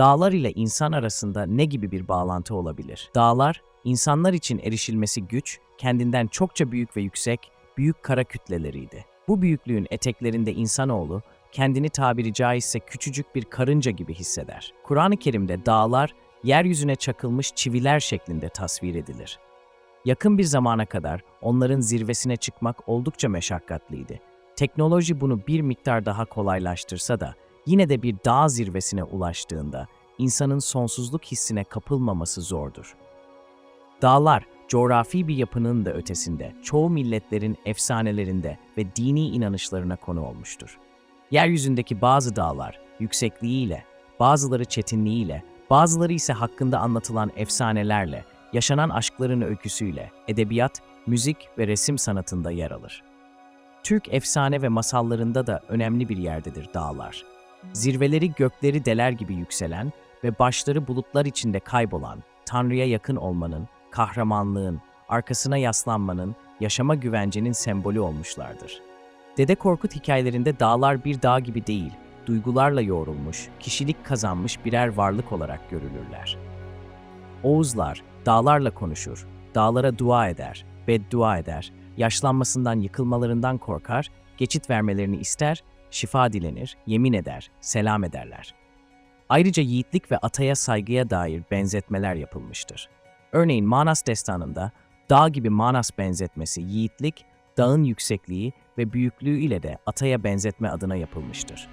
Dağlar ile insan arasında ne gibi bir bağlantı olabilir? Dağlar, insanlar için erişilmesi güç, kendinden çokça büyük ve yüksek, büyük kara kütleleriydi. Bu büyüklüğün eteklerinde insanoğlu, kendini tabiri caizse küçücük bir karınca gibi hisseder. Kur'an-ı Kerim'de dağlar, yeryüzüne çakılmış çiviler şeklinde tasvir edilir. Yakın bir zamana kadar onların zirvesine çıkmak oldukça meşakkatliydi. Teknoloji bunu bir miktar daha kolaylaştırsa da yine de bir dağ zirvesine ulaştığında insanın sonsuzluk hissine kapılmaması zordur. Dağlar, coğrafi bir yapının da ötesinde çoğu milletlerin efsanelerinde ve dini inanışlarına konu olmuştur. Yeryüzündeki bazı dağlar yüksekliğiyle, bazıları çetinliğiyle, bazıları ise hakkında anlatılan efsanelerle, yaşanan aşkların öyküsüyle, edebiyat, müzik ve resim sanatında yer alır. Türk efsane ve masallarında da önemli bir yerdedir dağlar. Zirveleri gökleri deler gibi yükselen ve başları bulutlar içinde kaybolan, Tanrı'ya yakın olmanın, kahramanlığın, arkasına yaslanmanın, yaşama güvencenin sembolü olmuşlardır. Dede Korkut hikayelerinde dağlar bir dağ gibi değil, duygularla yoğrulmuş, kişilik kazanmış birer varlık olarak görülürler. Oğuzlar dağlarla konuşur, dağlara dua eder, beddua eder, yaşlanmasından yıkılmalarından korkar, geçit vermelerini ister, şifa dilenir, yemin eder, selam ederler. Ayrıca yiğitlik ve ataya saygıya dair benzetmeler yapılmıştır. Örneğin Manas destanında dağ gibi Manas benzetmesi yiğitlik, dağın yüksekliği ve büyüklüğü ile de ataya benzetme adına yapılmıştır.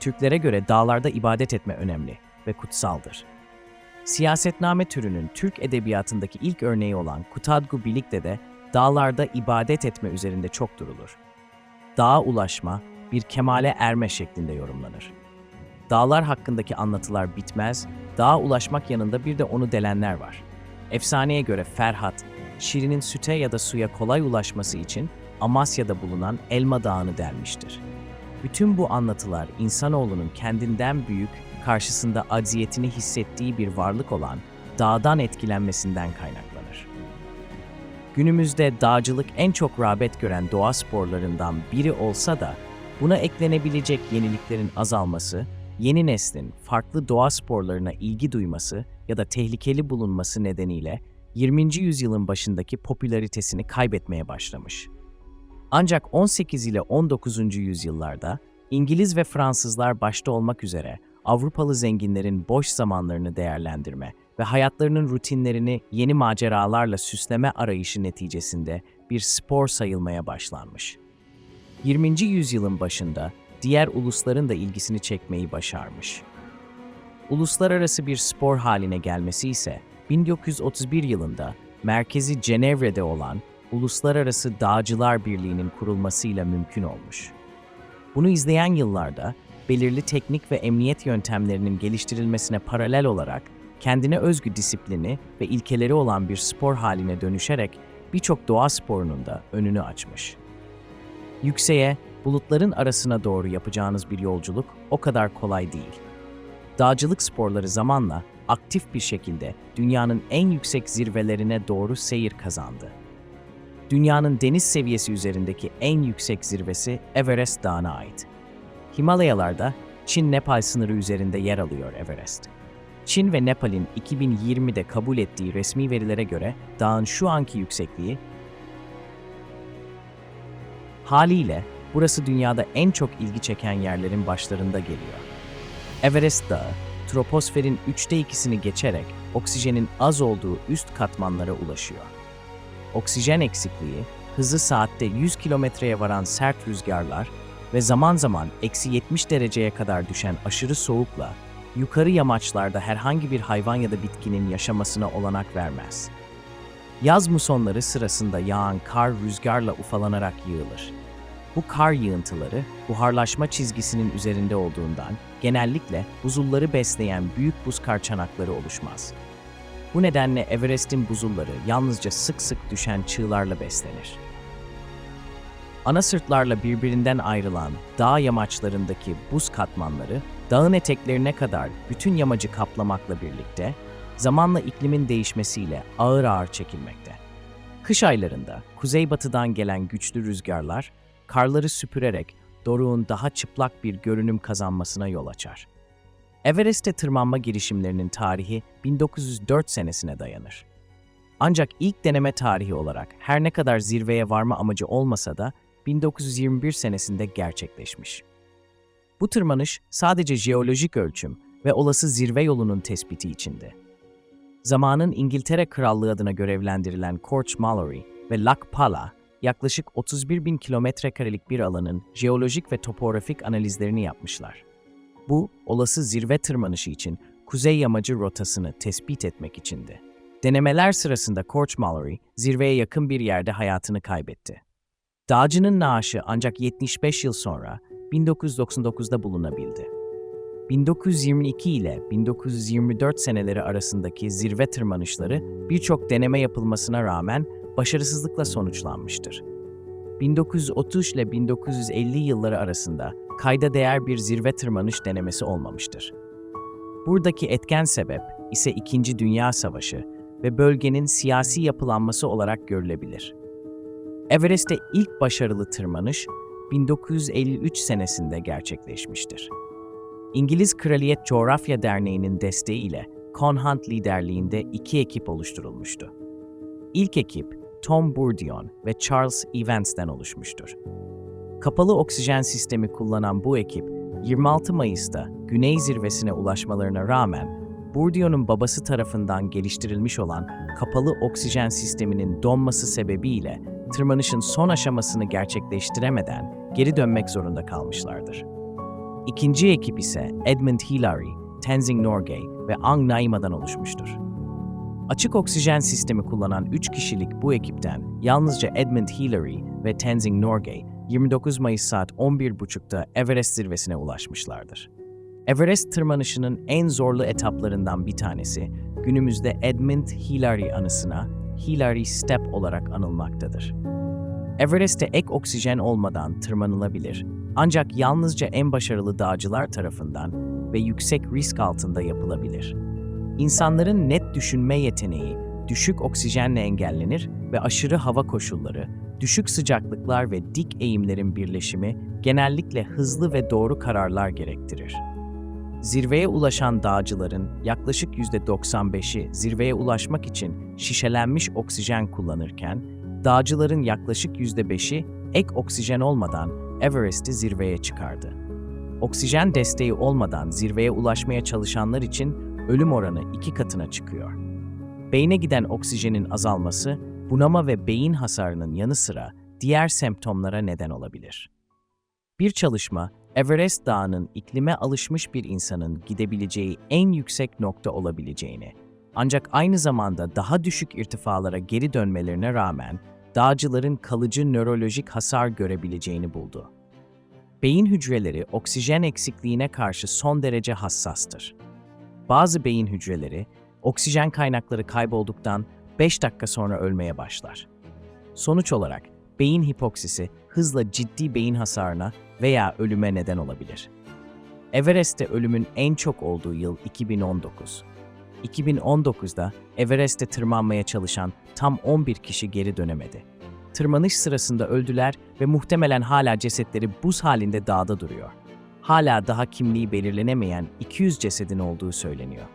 Türklere göre dağlarda ibadet etme önemli ve kutsaldır. Siyasetname türünün Türk edebiyatındaki ilk örneği olan Kutadgu Bilik'te de dağlarda ibadet etme üzerinde çok durulur. Dağa ulaşma, bir kemale erme şeklinde yorumlanır. Dağlar hakkındaki anlatılar bitmez, dağa ulaşmak yanında bir de onu delenler var. Efsaneye göre Ferhat, Şirin'in süte ya da suya kolay ulaşması için Amasya'da bulunan Elma Dağı'nı delmiştir. Bütün bu anlatılar insanoğlunun kendinden büyük, karşısında acziyetini hissettiği bir varlık olan dağdan etkilenmesinden kaynaklanır. Günümüzde dağcılık en çok rağbet gören doğa sporlarından biri olsa da buna eklenebilecek yeniliklerin azalması, yeni neslin farklı doğa sporlarına ilgi duyması ya da tehlikeli bulunması nedeniyle 20. yüzyılın başındaki popülaritesini kaybetmeye başlamış. Ancak 18 ile 19. yüzyıllarda İngiliz ve Fransızlar başta olmak üzere Avrupalı zenginlerin boş zamanlarını değerlendirme ve hayatlarının rutinlerini yeni maceralarla süsleme arayışı neticesinde bir spor sayılmaya başlanmış. 20. yüzyılın başında diğer ulusların da ilgisini çekmeyi başarmış. Uluslararası bir spor haline gelmesi ise 1931 yılında merkezi Cenevre'de olan Uluslararası Dağcılar Birliği'nin kurulmasıyla mümkün olmuş. Bunu izleyen yıllarda belirli teknik ve emniyet yöntemlerinin geliştirilmesine paralel olarak kendine özgü disiplini ve ilkeleri olan bir spor haline dönüşerek birçok doğa sporunun da önünü açmış. Yükseğe, bulutların arasına doğru yapacağınız bir yolculuk o kadar kolay değil. Dağcılık sporları zamanla aktif bir şekilde dünyanın en yüksek zirvelerine doğru seyir kazandı. Dünyanın deniz seviyesi üzerindeki en yüksek zirvesi Everest Dağı'na ait. Himalayalarda Çin-Nepal sınırı üzerinde yer alıyor Everest. Çin ve Nepal'in 2020'de kabul ettiği resmi verilere göre dağın şu anki yüksekliği haliyle burası dünyada en çok ilgi çeken yerlerin başlarında geliyor. Everest Dağı, troposferin üçte ikisini geçerek oksijenin az olduğu üst katmanlara ulaşıyor. Oksijen eksikliği, hızı saatte 100 kilometreye varan sert rüzgarlar ve zaman zaman eksi 70 dereceye kadar düşen aşırı soğukla yukarı yamaçlarda herhangi bir hayvan ya da bitkinin yaşamasına olanak vermez. Yaz musonları sırasında yağan kar rüzgarla ufalanarak yığılır. Bu kar yığıntıları buharlaşma çizgisinin üzerinde olduğundan genellikle buzulları besleyen büyük buz kar çanakları oluşmaz. Bu nedenle Everest'in buzulları yalnızca sık sık düşen çığlarla beslenir. Ana sırtlarla birbirinden ayrılan dağ yamaçlarındaki buz katmanları dağın eteklerine kadar bütün yamacı kaplamakla birlikte zamanla iklimin değişmesiyle ağır ağır çekilmekte. Kış aylarında kuzeybatıdan gelen güçlü rüzgarlar karları süpürerek doruğun daha çıplak bir görünüm kazanmasına yol açar. Everest'e tırmanma girişimlerinin tarihi 1904 senesine dayanır. Ancak ilk deneme tarihi olarak her ne kadar zirveye varma amacı olmasa da 1921 senesinde gerçekleşmiş. Bu tırmanış sadece jeolojik ölçüm ve olası zirve yolunun tespiti içindi. Zamanın İngiltere Krallığı adına görevlendirilen Corch Mallory ve Lac Pala, yaklaşık 31 bin kilometre karelik bir alanın jeolojik ve topografik analizlerini yapmışlar. Bu, olası zirve tırmanışı için kuzey yamacı rotasını tespit etmek içindi. Denemeler sırasında Corch Mallory, zirveye yakın bir yerde hayatını kaybetti. Dağcının naaşı ancak 75 yıl sonra 1999'da bulunabildi. 1922 ile 1924 seneleri arasındaki zirve tırmanışları birçok deneme yapılmasına rağmen başarısızlıkla sonuçlanmıştır. 1930 ile 1950 yılları arasında kayda değer bir zirve tırmanış denemesi olmamıştır. Buradaki etken sebep ise İkinci Dünya Savaşı ve bölgenin siyasi yapılanması olarak görülebilir. Everest'te ilk başarılı tırmanış 1953 senesinde gerçekleşmiştir. İngiliz Kraliyet Coğrafya Derneği'nin desteğiyle Conhunt liderliğinde iki ekip oluşturulmuştu. İlk ekip Tom Bourdion ve Charles Evans'ten oluşmuştur. Kapalı oksijen sistemi kullanan bu ekip 26 Mayıs'ta Güney Zirvesi'ne ulaşmalarına rağmen Bourdion'un babası tarafından geliştirilmiş olan kapalı oksijen sisteminin donması sebebiyle tırmanışın son aşamasını gerçekleştiremeden geri dönmek zorunda kalmışlardır. İkinci ekip ise Edmund Hillary, Tenzing Norgay ve Ang Naima'dan oluşmuştur. Açık oksijen sistemi kullanan 3 kişilik bu ekipten yalnızca Edmund Hillary ve Tenzing Norgay 29 Mayıs saat 11.30'da Everest zirvesine ulaşmışlardır. Everest tırmanışının en zorlu etaplarından bir tanesi günümüzde Edmund Hillary anısına Hillary Step olarak anılmaktadır. Everest'te ek oksijen olmadan tırmanılabilir ancak yalnızca en başarılı dağcılar tarafından ve yüksek risk altında yapılabilir. İnsanların net düşünme yeteneği düşük oksijenle engellenir ve aşırı hava koşulları, düşük sıcaklıklar ve dik eğimlerin birleşimi genellikle hızlı ve doğru kararlar gerektirir. Zirveye ulaşan dağcıların yaklaşık %95'i zirveye ulaşmak için şişelenmiş oksijen kullanırken, dağcıların yaklaşık %5'i ek oksijen olmadan Everest'i zirveye çıkardı. Oksijen desteği olmadan zirveye ulaşmaya çalışanlar için ölüm oranı iki katına çıkıyor. Beyne giden oksijenin azalması, bunama ve beyin hasarının yanı sıra diğer semptomlara neden olabilir. Bir çalışma, Everest Dağı'nın iklime alışmış bir insanın gidebileceği en yüksek nokta olabileceğini, ancak aynı zamanda daha düşük irtifalara geri dönmelerine rağmen dağcıların kalıcı nörolojik hasar görebileceğini buldu. Beyin hücreleri oksijen eksikliğine karşı son derece hassastır. Bazı beyin hücreleri oksijen kaynakları kaybolduktan 5 dakika sonra ölmeye başlar. Sonuç olarak beyin hipoksisi hızla ciddi beyin hasarına veya ölüme neden olabilir. Everest'te ölümün en çok olduğu yıl 2019. 2019'da Everest'te tırmanmaya çalışan tam 11 kişi geri dönemedi. Tırmanış sırasında öldüler ve muhtemelen hala cesetleri buz halinde dağda duruyor. Hala daha kimliği belirlenemeyen 200 cesedin olduğu söyleniyor.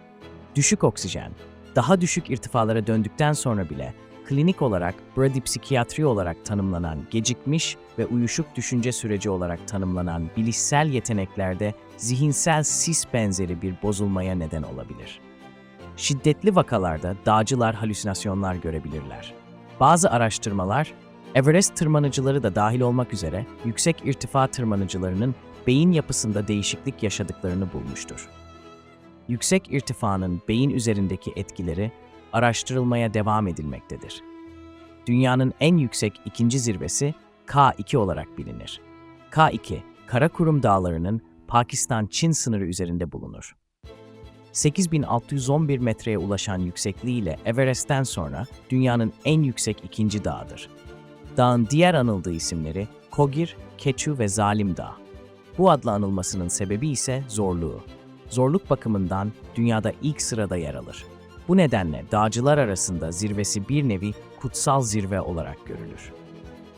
Düşük oksijen, daha düşük irtifalara döndükten sonra bile klinik olarak bradipsikiyatri olarak tanımlanan gecikmiş ve uyuşuk düşünce süreci olarak tanımlanan bilişsel yeteneklerde zihinsel sis benzeri bir bozulmaya neden olabilir. Şiddetli vakalarda dağcılar halüsinasyonlar görebilirler. Bazı araştırmalar, Everest tırmanıcıları da dahil olmak üzere yüksek irtifa tırmanıcılarının beyin yapısında değişiklik yaşadıklarını bulmuştur. Yüksek irtifanın beyin üzerindeki etkileri araştırılmaya devam edilmektedir. Dünyanın en yüksek ikinci zirvesi K2 olarak bilinir. K2, Karakurum Dağları'nın Pakistan-Çin sınırı üzerinde bulunur. 8611 metreye ulaşan yüksekliğiyle Everest'ten sonra dünyanın en yüksek ikinci dağıdır. Dağın diğer anıldığı isimleri Kogir, Keçu ve Zalim Dağ. Bu adla anılmasının sebebi ise zorluğu. Zorluk bakımından dünyada ilk sırada yer alır. Bu nedenle dağcılar arasında zirvesi bir nevi kutsal zirve olarak görülür.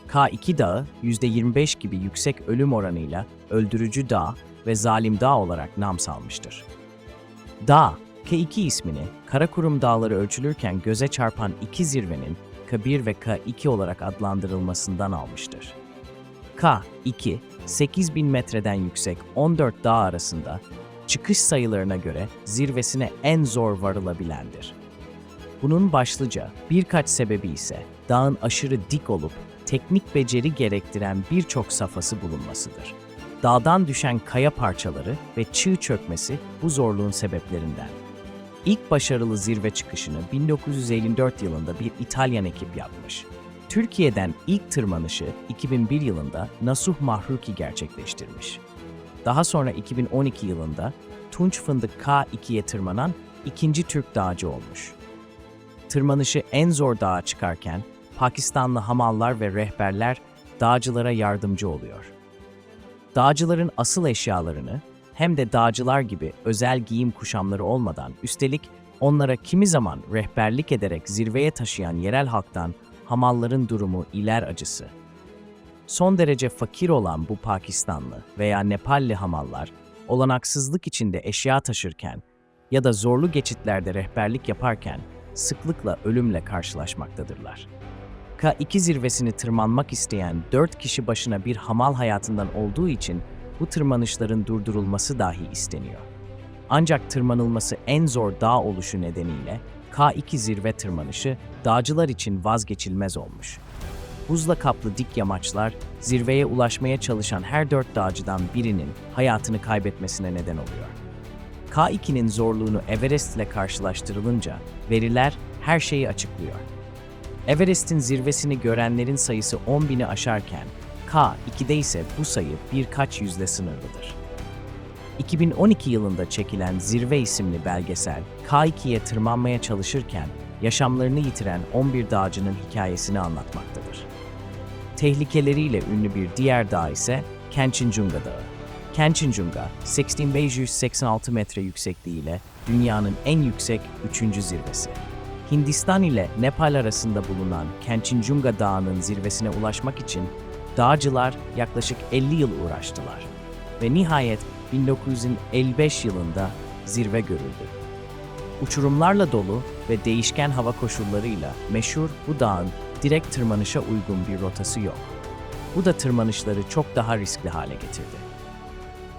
K2 dağı %25 gibi yüksek ölüm oranıyla öldürücü dağ ve zalim dağ olarak nam salmıştır. Dağ, K2 ismini Karakurum Dağları ölçülürken göze çarpan iki zirvenin K1 ve K2 olarak adlandırılmasından almıştır. K2, 8000 metreden yüksek 14 dağ arasında çıkış sayılarına göre zirvesine en zor varılabilendir. Bunun başlıca birkaç sebebi ise dağın aşırı dik olup teknik beceri gerektiren birçok safhası bulunmasıdır. Dağdan düşen kaya parçaları ve çığ çökmesi bu zorluğun sebeplerinden. İlk başarılı zirve çıkışını 1954 yılında bir İtalyan ekip yapmış. Türkiye'den ilk tırmanışı 2001 yılında Nasuh Mahruki gerçekleştirmiş. Daha sonra 2012 yılında Tunç Fındık K2'ye tırmanan ikinci Türk dağcı olmuş. Tırmanışı en zor dağa çıkarken Pakistanlı hamallar ve rehberler dağcılara yardımcı oluyor. Dağcıların asıl eşyalarını hem de dağcılar gibi özel giyim kuşamları olmadan üstelik onlara kimi zaman rehberlik ederek zirveye taşıyan yerel halktan hamalların durumu iler acısı. Son derece fakir olan bu Pakistanlı veya Nepalli hamallar olanaksızlık içinde eşya taşırken ya da zorlu geçitlerde rehberlik yaparken sıklıkla ölümle karşılaşmaktadırlar. K2 zirvesini tırmanmak isteyen 4 kişi başına bir hamal hayatından olduğu için bu tırmanışların durdurulması dahi isteniyor. Ancak tırmanılması en zor dağ oluşu nedeniyle K2 zirve tırmanışı dağcılar için vazgeçilmez olmuş. Buzla kaplı dik yamaçlar zirveye ulaşmaya çalışan her dört dağcıdan birinin hayatını kaybetmesine neden oluyor. K2'nin zorluğunu Everest ile karşılaştırılınca veriler her şeyi açıklıyor. Everest'in zirvesini görenlerin sayısı 10 bini aşarken K2'de ise bu sayı birkaç yüzle sınırlıdır. 2012 yılında çekilen Zirve isimli belgesel, K2'ye tırmanmaya çalışırken yaşamlarını yitiren 11 dağcının hikayesini anlatmaktadır. Tehlikeleriyle ünlü bir diğer dağ ise Kanchenjunga Dağı. Kanchenjunga, 6586 metre yüksekliğiyle dünyanın en yüksek üçüncü zirvesi. Hindistan ile Nepal arasında bulunan Kanchenjunga Dağı'nın zirvesine ulaşmak için dağcılar yaklaşık 50 yıl uğraştılar ve nihayet 1955 yılında zirve görüldü. Uçurumlarla dolu ve değişken hava koşullarıyla meşhur bu dağın direkt tırmanışa uygun bir rotası yok. Bu da tırmanışları çok daha riskli hale getirdi.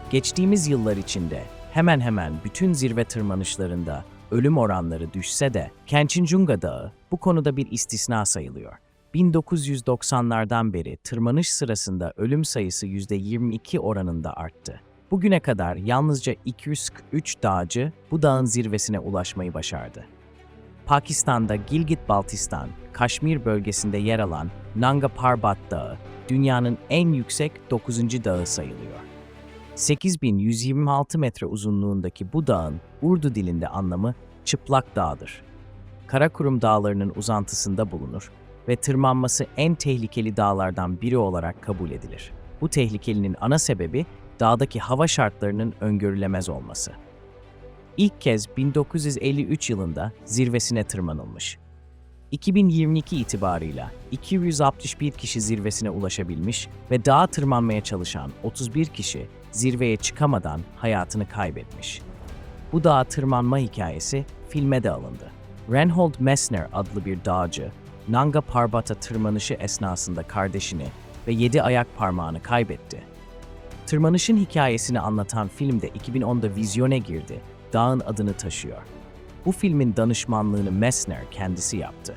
Geçtiğimiz yıllar içinde hemen hemen bütün zirve tırmanışlarında ölüm oranları düşse de Kanchenjunga Dağı bu konuda bir istisna sayılıyor. 1990'lardan beri tırmanış sırasında ölüm sayısı %22 oranında arttı. Bugüne kadar yalnızca 243 dağcı bu dağın zirvesine ulaşmayı başardı. Pakistan'da Gilgit-Baltistan, Kaşmir bölgesinde yer alan Nanga Parbat Dağı, dünyanın en yüksek 9. dağı sayılıyor. 8126 metre uzunluğundaki bu dağın Urdu dilinde anlamı çıplak dağdır. Karakurum dağlarının uzantısında bulunur ve tırmanması en tehlikeli dağlardan biri olarak kabul edilir. Bu tehlikelinin ana sebebi dağdaki hava şartlarının öngörülemez olması. İlk kez 1953 yılında zirvesine tırmanılmış. 2022 itibarıyla 261 kişi zirvesine ulaşabilmiş ve dağa tırmanmaya çalışan 31 kişi zirveye çıkamadan hayatını kaybetmiş. Bu dağa tırmanma hikayesi filme de alındı. Reinhold Messner adlı bir dağcı, Nanga Parbat'a tırmanışı esnasında kardeşini ve yedi ayak parmağını kaybetti. Tırmanışın hikayesini anlatan film de 2010'da vizyona girdi, dağın adını taşıyor. Bu filmin danışmanlığını Messner kendisi yaptı.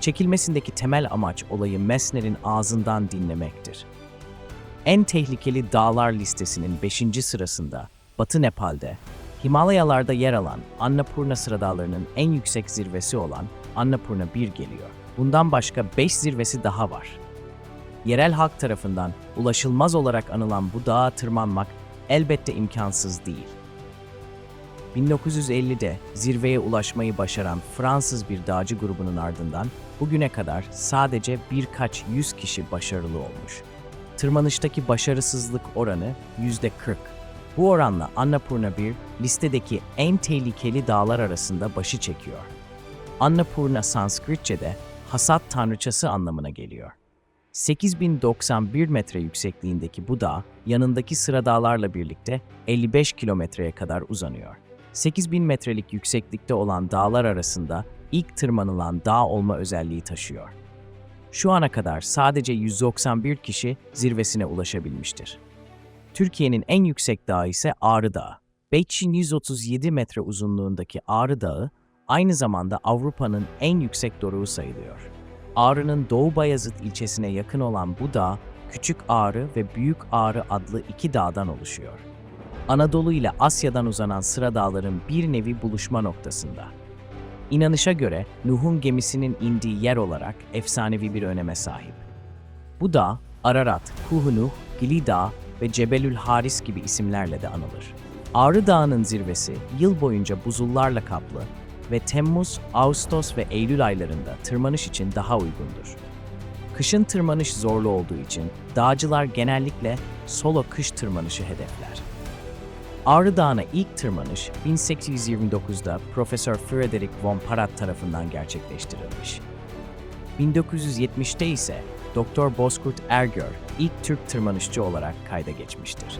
Çekilmesindeki temel amaç olayı Messner'in ağzından dinlemektir. En tehlikeli dağlar listesinin 5. sırasında Batı Nepal'de, Himalayalarda yer alan Annapurna Sıra Dağları'nın en yüksek zirvesi olan Annapurna 1 geliyor. Bundan başka 5 zirvesi daha var. Yerel halk tarafından ulaşılmaz olarak anılan bu dağa tırmanmak elbette imkansız değil. 1950'de zirveye ulaşmayı başaran Fransız bir dağcı grubunun ardından bugüne kadar sadece birkaç yüz kişi başarılı olmuş. Tırmanıştaki başarısızlık oranı %40. Bu oranla Annapurna 1 listedeki en tehlikeli dağlar arasında başı çekiyor. Annapurna Sanskritçe'de hasat tanrıçası anlamına geliyor. 8091 metre yüksekliğindeki bu dağ, yanındaki sıra dağlarla birlikte 55 kilometreye kadar uzanıyor. 8000 metrelik yükseklikte olan dağlar arasında ilk tırmanılan dağ olma özelliği taşıyor. Şu ana kadar sadece 191 kişi zirvesine ulaşabilmiştir. Türkiye'nin en yüksek dağı ise Ağrı Dağı. 5137 metre uzunluğundaki Ağrı Dağı, aynı zamanda Avrupa'nın en yüksek doruğu sayılıyor. Ağrı'nın Doğu Bayazıt ilçesine yakın olan bu dağ, Küçük Ağrı ve Büyük Ağrı adlı iki dağdan oluşuyor. Anadolu ile Asya'dan uzanan sıra dağların bir nevi buluşma noktasında. İnanışa göre Nuh'un gemisinin indiği yer olarak efsanevi bir öneme sahip. Bu dağ, Ararat, Kuhunuh, Gili Dağı ve Cebelül Haris gibi isimlerle de anılır. Ağrı Dağı'nın zirvesi yıl boyunca buzullarla kaplı ve Temmuz, Ağustos ve Eylül aylarında tırmanış için daha uygundur. Kışın tırmanış zorlu olduğu için dağcılar genellikle solo kış tırmanışı hedefler. Ağrı Dağı'na ilk tırmanış 1829'da Profesör Frederick von Parat tarafından gerçekleştirilmiş. 1970'te ise Doktor Bozkurt Ergör ilk Türk tırmanışçı olarak kayda geçmiştir.